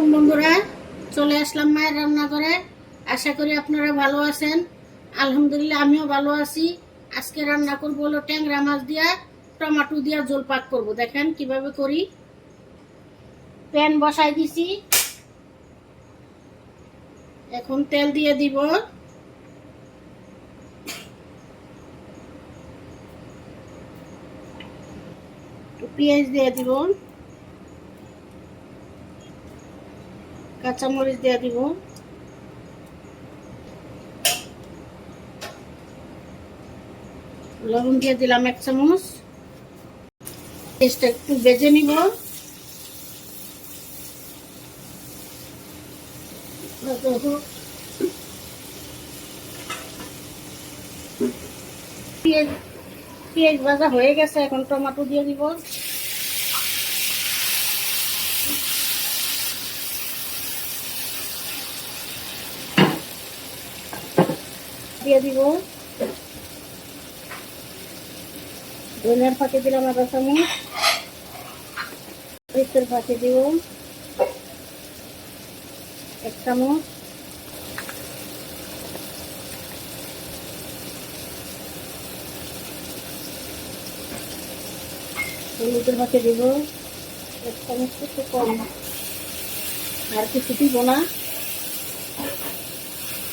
বন্ধুরা, চলে আসলাম মায়ের রান্নাঘরে। আশা করি আপনারা ভালো আছেন। আলহামদুলিল্লাহ, আমিও ভালো আছি। আজকে রান্না করব হলো ট্যাংরা মাছ দিয়া, টমেটো দিয়া জল করব। দেখেন কীভাবে করি। প্যান বসাই দিছি। এখন তেল দিয়ে দিব। পেঁয়াজ দিয়ে দিব। কাঁচামরিচ দিয়ে দিব। লবণ দিয়ে দিলাম এক চামচ। পেস্টটা একটু বেজে নিব। পেঁয়াজ পেঁয়াজ ভাজা হয়ে গেছে, এখন টমেটো দিয়ে দিব। দিয়ে দিব। ধনিয়ার ফাঁকে দিলাম আদা চামচ। ফাঁকে দিব। এক চামচ। হলুদের ফাঁকে দিব। এক চামচ একটু কম। আর কিছু দিব না।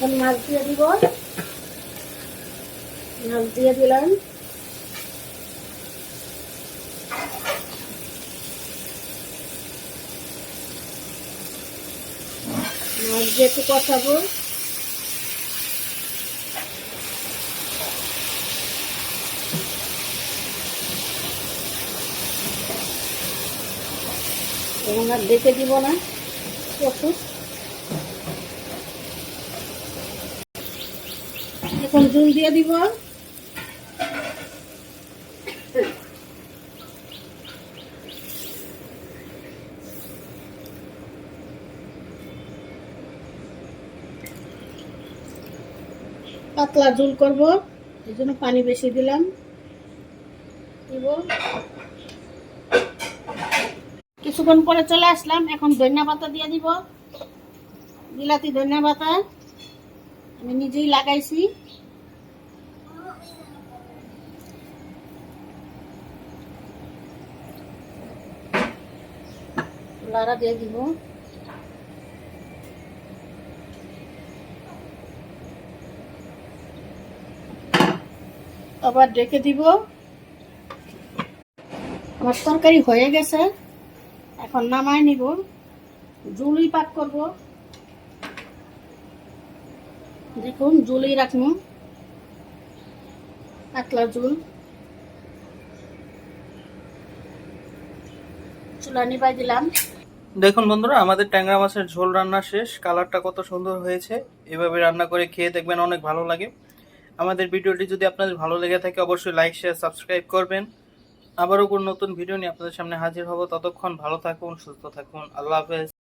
এখন মাছ দিয়ে দিব। মাছ দিয়ে দিলাম। মাছ দিয়ে একটু কষাবো। এবং আর দেখে দিব না। কষুক এখন জল দিয়ে দিব। পাতলা ঝোল করব, এই জন্য পানি বেশি দিলাম। দিব। কিছুক্ষণ পরে চলে আসলাম, এখন ধনিয়া পাতা দিয়ে দিব। বিলাতি ধনিয়া পাতা, আমি নিজেই লাগাইছি। লাড়া দিয়ে দিব। আবার ডেকে দিব। আমার তরকারি হয়ে গেছে। এখন নামাই নিব। জুলই পাক করব। দেখুন জুলই রাখব পাতলা জুল। চুলা নিবাই দিলাম। দেখুন বন্ধুরা, আমাদের ট্যাংরা মাছের ঝোল রান্না শেষ। কালারটা কত সুন্দর হয়েছে। এভাবে রান্না করে খেয়ে দেখবেন অনেক ভালো লাগে। আমাদের ভিডিওটি যদি আপনাদের ভালো লেগে থাকে, অবশ্যই লাইক শেয়ার সাবস্ক্রাইব করবেন। আবারও কোনো নতুন ভিডিও নিয়ে আপনাদের সামনে হাজির হব। ততক্ষণ ভালো থাকুন, সুস্থ থাকুন। আল্লাহ হাফেজ।